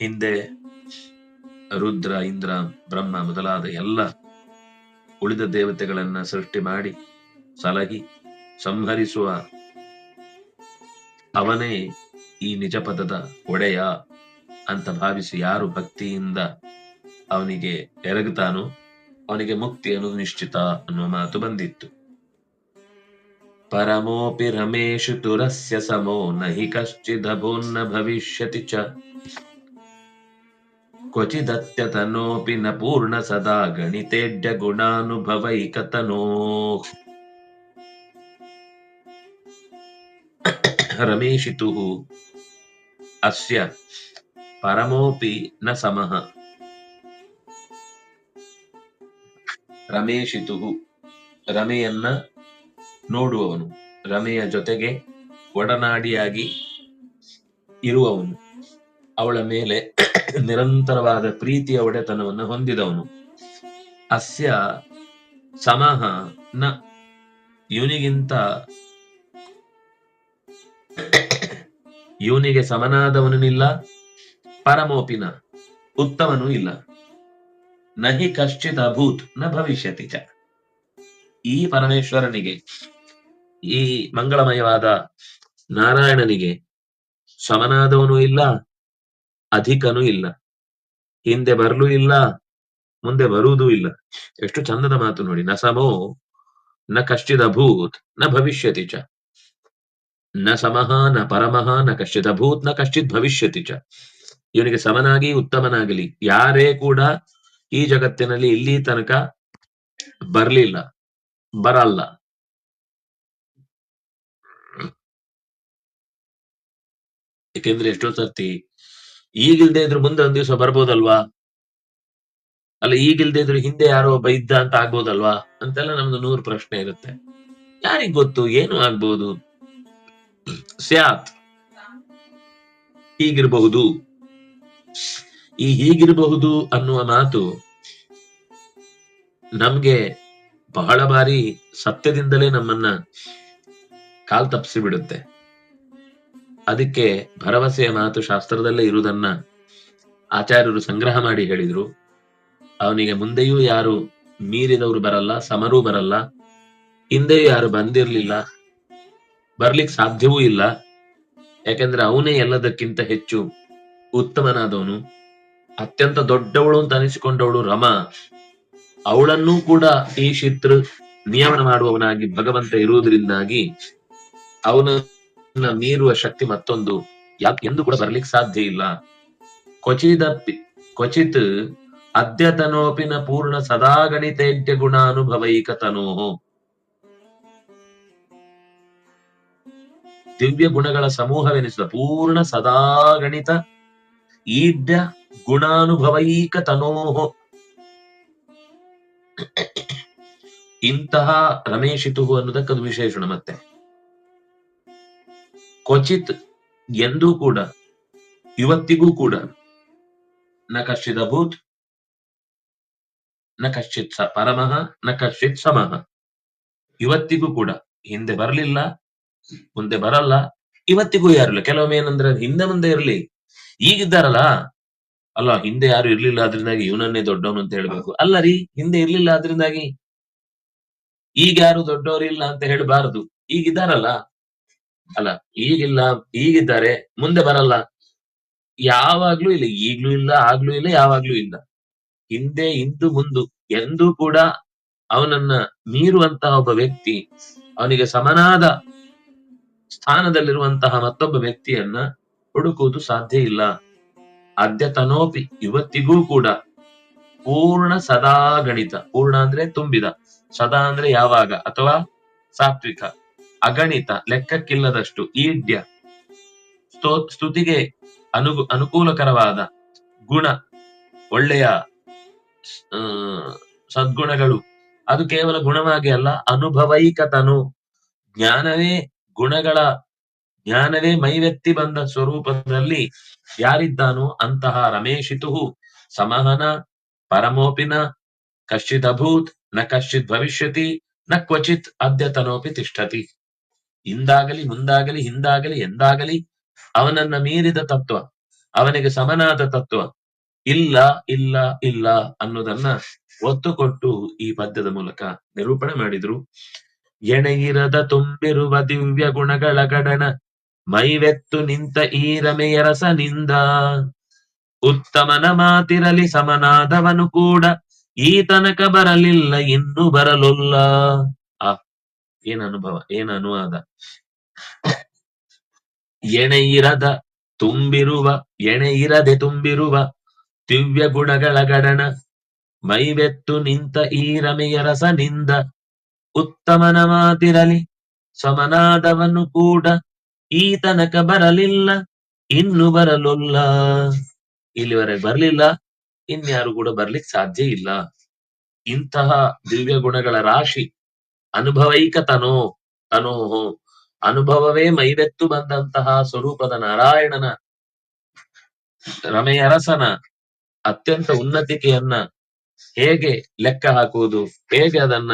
ಹಿಂದೆ ರುದ್ರ, ಇಂದ್ರ, ಬ್ರಹ್ಮ ಮೊದಲಾದ ಎಲ್ಲ ಉಳಿದ ದೇವತೆಗಳನ್ನ ಸೃಷ್ಟಿ ಮಾಡಿ ಸಲಹಿ ಸಂಹರಿಸುವ ಅವನೇ ಈ ನಿಜ ಪದದ ಒಡೆಯ ಅಂತ ಭಾವಿಸಿ ಯಾರು ಭಕ್ತಿಯಿಂದ ಅವನಿಗೆ ಎರಗುತ್ತಾನೋ ಅವನಿಗೆ ಮುಕ್ತಿ ಅನ್ನೋದು ನಿಶ್ಚಿತ ಅನ್ನುವ ಮಾತು ಬಂದಿತ್ತು. ಪರಮೋಪಿ ರಮೇಶ ತುರಸ್ಯ ಸಮೋ ನಹಿ ಕಶ್ಚಿದಭೋನ್ನ ಭವಿಷ್ಯತಿ ಚ ಕ್ವಚಿದತ್ಯತನೋಪಿ ನ ಪೂರ್ಣ ಸದಾ ಗಣಿತೇಡ್ಯ ಗುಣಾನುಭವೈಕತನೋ ರಮೇಶಿತು ಅಸ್ಯ ಪರಮೋಪಿ ನ ಸಮಃ ರಮೇಶಿತು ರಮೆಯನ್ನ ನೋಡುವವನು ರಮೆಯ ಜೊತೆಗೆ ಒಡನಾಡಿಯಾಗಿ ಇರುವವನು। ಅವಳ ಮೇಲೆ ನಿರಂತರವಾದ ಪ್ರೀತಿಯ ಒಡೆತನವನ್ನು ಹೊಂದಿದವನು. ಅಸ್ಯ ಸಮಹ ನ ಇವನಿಗಿಂತ ಇವನಿಗೆ ಸಮನಾದವನಿಲ್ಲ ಪರಮೋಪಿನ ಉತ್ತಮನೂ ಇಲ್ಲ. ನಹಿ ಕಶ್ಚಿತ್ ಅಭೂತ್ನ ಭವಿಷ್ಯತಿ ಚ. ಈ ಪರಮೇಶ್ವರನಿಗೆ, ಈ ಮಂಗಳಮಯವಾದ ನಾರಾಯಣನಿಗೆ ಸಮನಾದವನು ಇಲ್ಲ ಅಧಿಕನೂ ಇಲ್ಲ. ಹಿಂದೆ ಬರಲು ಇಲ್ಲ, ಮುಂದೆ ಬರುವುದೂ ಇಲ್ಲ. ಎಷ್ಟು ಚಂದದ ಮಾತು ನೋಡಿ. ನ ಸಮೋ, ನ ಕಶ್ಚಿದ ಭೂತ್, ನ ಭವಿಷ್ಯತಿ ಚ. ನ ಸಮಹ ನ ಪರಮಃ, ನ ಕಶ್ಚಿದ ಭೂತ್, ನ ಕಶ್ಚಿತ್ ಭವಿಷ್ಯತಿ ಚ. ಇವನಿಗೆ ಸಮನಾಗಿ, ಉತ್ತಮನಾಗಲಿ. ಯಾರೇ ಕೂಡ ಈ ಜಗತ್ತಿನಲ್ಲಿ ಇಲ್ಲಿ ತನಕ ಬರ್ಲಿಲ್ಲ. ಬರಲ್ಲ. ಏಕೆಂದ್ರೆ ಎಷ್ಟೋ ಸರ್ತಿ ಈಗಿಲ್ದೇ ಇದ್ರು ಮುಂದೆ ಒಂದ್ ದಿವಸ ಬರ್ಬೋದಲ್ವಾ? ಅಲ್ಲ, ಈಗಿಲ್ದೇ ಇದ್ರು ಹಿಂದೆ ಯಾರೋ ಒಬ್ಬ ಇದ್ದ ಅಂತ ಆಗ್ಬೋದಲ್ವಾ? ಅಂತೆಲ್ಲ ನಮ್ದು ನೂರು ಪ್ರಶ್ನೆ ಇರುತ್ತೆ. ಯಾರಿಗ್ ಗೊತ್ತು? ಏನು ಆಗ್ಬಹುದು ಸ್ಯಾತ್. ಹೀಗಿರಬಹುದು. ಈ ಹೀಗಿರಬಹುದು ಅನ್ನುವ ಮಾತು ನಮ್ಗೆ ಬಹಳ ಬಾರಿ ಸತ್ಯದಿಂದಲೇ ನಮ್ಮನ್ನ ಕಾಲ್ ತಪ್ಪಿಸಿ ಬಿಡುತ್ತೆ ಅದಕ್ಕೆ ಭರವಸೆಯ ಮಾತು ಶಾಸ್ತ್ರದಲ್ಲೇ ಇರುವುದನ್ನ ಆಚಾರ್ಯರು ಸಂಗ್ರಹ ಮಾಡಿ ಹೇಳಿದ್ರು. ಅವನಿಗೆ ಮುಂದೆಯೂ ಯಾರು ಮೀರಿದವರು ಬರಲ್ಲ, ಸಮರೂ ಬರಲ್ಲ, ಹಿಂದೆಯೂ ಯಾರು ಬಂದಿರ್ಲಿಲ್ಲ ಬರ್ಲಿಕ್ಕೆ ಸಾಧ್ಯವೂ ಇಲ್ಲ. ಯಾಕೆಂದ್ರೆ ಅವನೇ ಎಲ್ಲದಕ್ಕಿಂತ ಹೆಚ್ಚು ಉತ್ತಮನಾದವನು. ಅತ್ಯಂತ ದೊಡ್ಡವಳು ಅಂತ ಅನಿಸಿಕೊಂಡವಳು ರಮ. ಅವಳನ್ನೂ ಕೂಡ ಈ ಶಿತ್ರ ನಿಯಮನ ಮಾಡುವವನಾಗಿ ಭಗವಂತ ಇರುವುದರಿಂದಾಗಿ ಅವನನ್ನ ಮೀರುವ ಶಕ್ತಿ ಮತ್ತೊಂದು ಯಾಕೆ ಎಂದು ಕೂಡ ಬರ್ಲಿಕ್ಕೆ ಸಾಧ್ಯ ಇಲ್ಲ. ಕ್ವಚಿದಪ್ಪಿ ಕ್ವಚಿತ್ ಅದ್ಯತನೋಪಿನ ಪೂರ್ಣ ಸದಾ ಗಣಿತೇಡ್ಯ ಗುಣಾನುಭವೈಕತನೋ. ದಿವ್ಯ ಗುಣಗಳ ಸಮೂಹವೆನಿಸಿದ ಪೂರ್ಣ ಸದಾ ಗಣಿತ ಈಡ್ಯ ಗುಣಾನುಭವೈಕ ತನೋಹೋ ಇಂತಹ ರಮೇಶಿತು ಅನ್ನೋದಕ್ಕದು ವಿಶೇಷಣ ಮತ್ತೆ. ಕ್ವಚಿತ್ ಎಂದೂ ಕೂಡ, ಇವತ್ತಿಗೂ ಕೂಡ, ನ ಕಶ್ಚಿತ್ ಅಭೂತ್ನ ಕಶ್ಚಿತ್ ಸ ಪರಮಃ, ನ ಕಶ್ಚಿತ್ ಸಮಃ. ಇವತ್ತಿಗೂ ಕೂಡ, ಹಿಂದೆ ಬರಲಿಲ್ಲ, ಮುಂದೆ ಬರಲ್ಲ, ಇವತ್ತಿಗೂ ಯಾರಿಲ್ಲ. ಕೆಲವೊಮ್ಮೆ ಏನಂದ್ರೆ, ಹಿಂದೆ ಮುಂದೆ ಇರಲಿ. ಈಗಿದ್ದಾರಲ್ಲ, ಅಲ್ಲ, ಹಿಂದೆ ಯಾರು ಇರ್ಲಿಲ್ಲ ಅದ್ರಿಂದಾಗಿ ಇವನನ್ನೇ ದೊಡ್ಡವನು ಅಂತ ಹೇಳ್ಬೇಕು. ಅಲ್ಲ ರೀ, ಹಿಂದೆ ಇರ್ಲಿಲ್ಲ ಅದರಿಂದಾಗಿ ಈಗ ಯಾರು ದೊಡ್ಡವರಿಲ್ಲ ಅಂತ ಹೇಳಬಾರದು. ಈಗಿದ್ದಾರಲ್ಲ ಅಲ್ಲ, ಈಗಿಲ್ಲ, ಈಗಿದ್ದಾರೆ, ಮುಂದೆ ಬರಲ್ಲ. ಯಾವಾಗ್ಲೂ ಇಲ್ಲ, ಈಗ್ಲೂ ಇಲ್ಲ, ಆಗ್ಲೂ ಇಲ್ಲ, ಯಾವಾಗ್ಲೂ ಇಲ್ಲ. ಹಿಂದೆ, ಇಂದು, ಮುಂದು ಎಂದೂ ಕೂಡ ಅವನನ್ನ ಮೀರುವಂತಹ ಒಬ್ಬ ವ್ಯಕ್ತಿ, ಅವನಿಗೆ ಸಮನಾದ ಸ್ಥಾನದಲ್ಲಿರುವಂತಹ ಮತ್ತೊಬ್ಬ ವ್ಯಕ್ತಿಯನ್ನ ಹುಡುಕುವುದು ಸಾಧ್ಯ ಇಲ್ಲ. ಅದ್ಯತನೋಪಿ ಇವತ್ತಿಗೂ ಕೂಡ ಪೂರ್ಣ ಸದಾ ಗಣಿತ ಪೂರ್ಣ ಅಂದ್ರೆ ತುಂಬಿದ, ಸದಾ ಅಂದ್ರೆ ಯಾವಾಗ? ಅಥವಾ ಸಾತ್ವಿಕ? ಅಗಣಿತ ಲೆಕ್ಕಕ್ಕಿಲ್ಲದಷ್ಟು ಈಡ್ಯ ಸ್ತೋ, ಸ್ತುತಿಗೆ ಅನು ಅನುಕೂಲಕರವಾದ ಗುಣ, ಒಳ್ಳೆಯ ಸದ್ಗುಣಗಳು. ಅದು ಕೇವಲ ಗುಣವಾಗಿ ಅಲ್ಲ, ಅನುಭವೈಕತನು. ಜ್ಞಾನವೇ ಗುಣಗಳ, ಜ್ಞಾನವೇ ಮೈವೆತ್ತಿ ಬಂದ ಸ್ವರೂಪದಲ್ಲಿ ಯಾರಿದ್ದಾನೋ ಅಂತಹ ರಮೇಶಿತು ಸಮಹನ, ಪರಮೋಪಿನ ಕಶ್ಚಿತ್ ಅಭೂತ್ನ ಕಶ್ಚಿತ್ ಭವಿಷ್ಯತಿ, ನ ಕ್ವಚಿತ್ ಅದ್ಯತನೋಪಿ ತಿಷ್ಠತಿ. ಇಂದಾಗಲಿ ಮುಂದಾಗಲಿ, ಹಿಂದಾಗಲಿ, ಎಂದಾಗಲಿ ಅವನನ್ನ ಮೀರಿದ ತತ್ವ, ಅವನಿಗೆ ಸಮನಾದ ತತ್ವ, ಇಲ್ಲ ಇಲ್ಲ ಇಲ್ಲ ಅನ್ನೋದನ್ನ ಒತ್ತು ಕೊಟ್ಟು ಈ ಪದ್ಯದ ಮೂಲಕ ನಿರೂಪಣೆ ಮಾಡಿದ್ರು. ಎಣೆಯಿರದ ತುಂಬಿರುವ ದಿವ್ಯ ಗುಣಗಳ ಗಡನ, ಮೈವೆತ್ತು ನಿಂತ ಈ ರಮೆಯ ರಸನಿಂದ, ಉತ್ತಮನ ಮಾತಿರಲಿ ಸಮನಾದವನು ಕೂಡ, ಈ ತನಕ ಬರಲಿಲ್ಲ, ಇನ್ನು ಬರಲೊಲ್ಲ. ಏನ್ ಅನುಭವ, ಏನ್ ಅನುವಾದ? ಎಣೆಯಿರದ ತುಂಬಿರುವ ಎಣೆಯಿರದೆ ತುಂಬಿರುವ ದಿವ್ಯ ಗುಣಗಳ ಗಡಣ ಮೈವೆತ್ತು ನಿಂತ ಈ ರಮೆಯ ರಸನಿಂದ ಉತ್ತಮನ ಮಾತಿರಲಿ, ಸಮನಾದವನು ಕೂಡ ಈ ತನಕ ಬರಲಿಲ್ಲ, ಇನ್ನು ಬರಲೊಲ್ಲ. ಇಲ್ಲಿವರೆಗೆ ಬರಲಿಲ್ಲ, ಇನ್ಯಾರು ಕೂಡ ಬರ್ಲಿಕ್ಕೆ ಸಾಧ್ಯ ಇಲ್ಲ. ಇಂತಹ ದಿವ್ಯ ಗುಣಗಳ ರಾಶಿ ಅನುಭವೈಕ ತನೋ ಅನುಭವವೇ ಮೈವೆತ್ತು ಬಂದಂತಹ ಸ್ವರೂಪದ ನಾರಾಯಣನ, ರಮೆಯರಸನ ಅತ್ಯಂತ ಉನ್ನತಿಕೆಯನ್ನ ಹೇಗೆ ಲೆಕ್ಕ ಹಾಕುವುದು, ಹೇಗೆ ಅದನ್ನ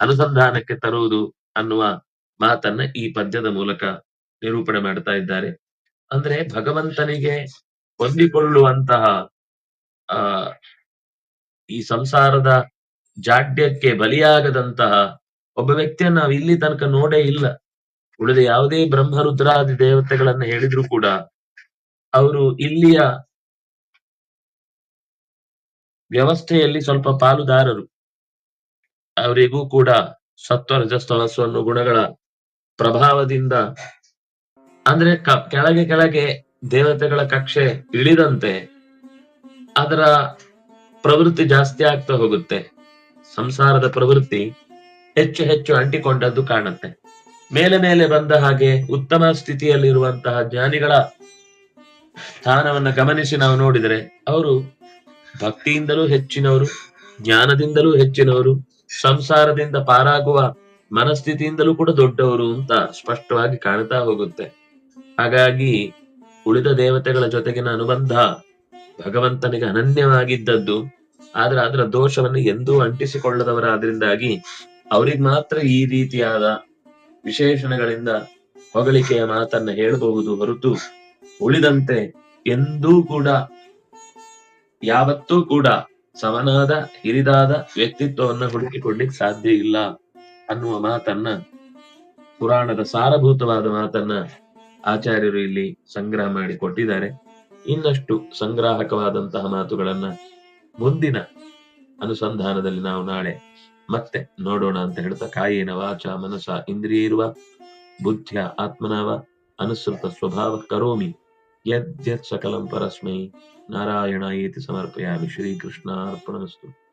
ಅನುಸಂಧಾನಕ್ಕೆ ತರುವುದು ಅನ್ನುವ ಮಾತನ್ನ ಈ ಪದ್ಯದ ಮೂಲಕ ನಿರೂಪಣೆ ಮಾಡ್ತಾ ಇದ್ದಾರೆ. ಅಂದ್ರೆ ಭಗವಂತನಿಗೆ ಹೊಂದಿಕೊಳ್ಳುವಂತಹ ಈ ಸಂಸಾರದ ಜಾಡ್ಯಕ್ಕೆ ಬಲಿಯಾಗದಂತಹ ಒಬ್ಬ ವ್ಯಕ್ತಿಯನ್ನ ನಾವು ಇಲ್ಲಿ ತನಕ ನೋಡೇ ಇಲ್ಲ. ಉಳಿದ ಯಾವುದೇ ಬ್ರಹ್ಮರುದ್ರಾದಿ ದೇವತೆಗಳನ್ನ ಹೇಳಿದ್ರು ಕೂಡ ಅವರು ಇಲ್ಲಿಯ ವ್ಯವಸ್ಥೆಯಲ್ಲಿ ಸ್ವಲ್ಪ ಪಾಲುದಾರರು. ಅವರಿಗೂ ಕೂಡ ಸತ್ವ ರಜಸ್ತಮಸ್ಸು ಅನ್ನೋ ಗುಣಗಳ ಪ್ರಭಾವದಿಂದ ಅಂದ್ರೆ ಕೆಳಗೆ ಕೆಳಗೆ ದೇವತೆಗಳ ಕಕ್ಷೆ ಇಳಿದಂತೆ ಅದರ ಪ್ರವೃತ್ತಿ ಜಾಸ್ತಿ ಆಗ್ತಾ ಹೋಗುತ್ತೆ. ಸಂಸಾರದ ಪ್ರವೃತ್ತಿ ಹೆಚ್ಚು ಹೆಚ್ಚು ಅಂಟಿಕೊಂಡದ್ದು ಕಾಣುತ್ತೆ. ಮೇಲೆ ಮೇಲೆ ಬಂದ ಹಾಗೆ ಉತ್ತಮ ಸ್ಥಿತಿಯಲ್ಲಿರುವಂತಹ ಜ್ಞಾನಿಗಳ ಸ್ಥಾನವನ್ನ ಗಮನಿಸಿ ನಾವು ನೋಡಿದರೆ ಅವರು ಭಕ್ತಿಯಿಂದಲೂ ಹೆಚ್ಚಿನವರು, ಜ್ಞಾನದಿಂದಲೂ ಹೆಚ್ಚಿನವರು, ಸಂಸಾರದಿಂದ ಪಾರಾಗುವ ಮನಸ್ಥಿತಿಯಿಂದಲೂ ಕೂಡ ದೊಡ್ಡವರು ಅಂತ ಸ್ಪಷ್ಟವಾಗಿ ಕಾಣ್ತಾ ಹೋಗುತ್ತೆ. ಹಾಗಾಗಿ ಉಳಿದ ದೇವತೆಗಳ ಜೊತೆಗಿನ ಅನುಬಂಧ ಭಗವಂತನಿಗೆ ಅನನ್ಯವಾಗಿದ್ದದ್ದು, ಆದ್ರೆ ಅದರ ದೋಷವನ್ನು ಎಂದೂ ಅಂಟಿಸಿಕೊಳ್ಳದವರಾದ್ರಿಂದಾಗಿ ಅವ್ರಿಗೆ ಮಾತ್ರ ಈ ರೀತಿಯಾದ ವಿಶೇಷಣಗಳಿಂದ ಹೊಗಳಿಕೆಯ ಮಾತನ್ನ ಹೇಳಬಹುದು ಹೊರತು ಉಳಿದಂತೆ ಎಂದೂ ಕೂಡ, ಯಾವತ್ತೂ ಕೂಡ ಸಮನಾದ, ಹಿರಿದಾದ ವ್ಯಕ್ತಿತ್ವವನ್ನ ಹುಡುಕಿಕೊಳ್ಳಿಕ್ ಸಾಧ್ಯ ಇಲ್ಲ ಅನ್ನುವ ಮಾತನ್ನ, ಪುರಾಣದ ಸಾರಭೂತವಾದ ಮಾತನ್ನ ಆಚಾರ್ಯರು ಇಲ್ಲಿ ಸಂಗ್ರಹ ಮಾಡಿ ಕೊಟ್ಟಿದ್ದಾರೆ. ಇನ್ನಷ್ಟು ಸಂಗ್ರಾಹಕವಾದಂತಹ ಮಾತುಗಳನ್ನ ಮುಂದಿನ ಅನುಸಂಧಾನದಲ್ಲಿ ನಾವು ನಾಳೆ ಮತ್ತೆ ನೋಡೋಣ ಅಂತ ಹೇಳ್ತಾ ಕಾಯೇನ ವಾಚ ಮನಸ ಇಂದ್ರಿಯ ಇರುವ, ಬುದ್ಧಿಯ, ಆತ್ಮನವ, ಅನುಸೃತ ಸ್ವಭಾವ, ಕರೋಮಿ, ಯದ್ಯತ್ ಸಕಲಂ ಪರಸ್ಮೈ. ನಾರಾಯಣ ಏತಿ ಸಮರ್ಪಯಾಮಿ. ಶ್ರೀಕೃಷ್ಣ ಅರ್ಪಣಮಸ್ತು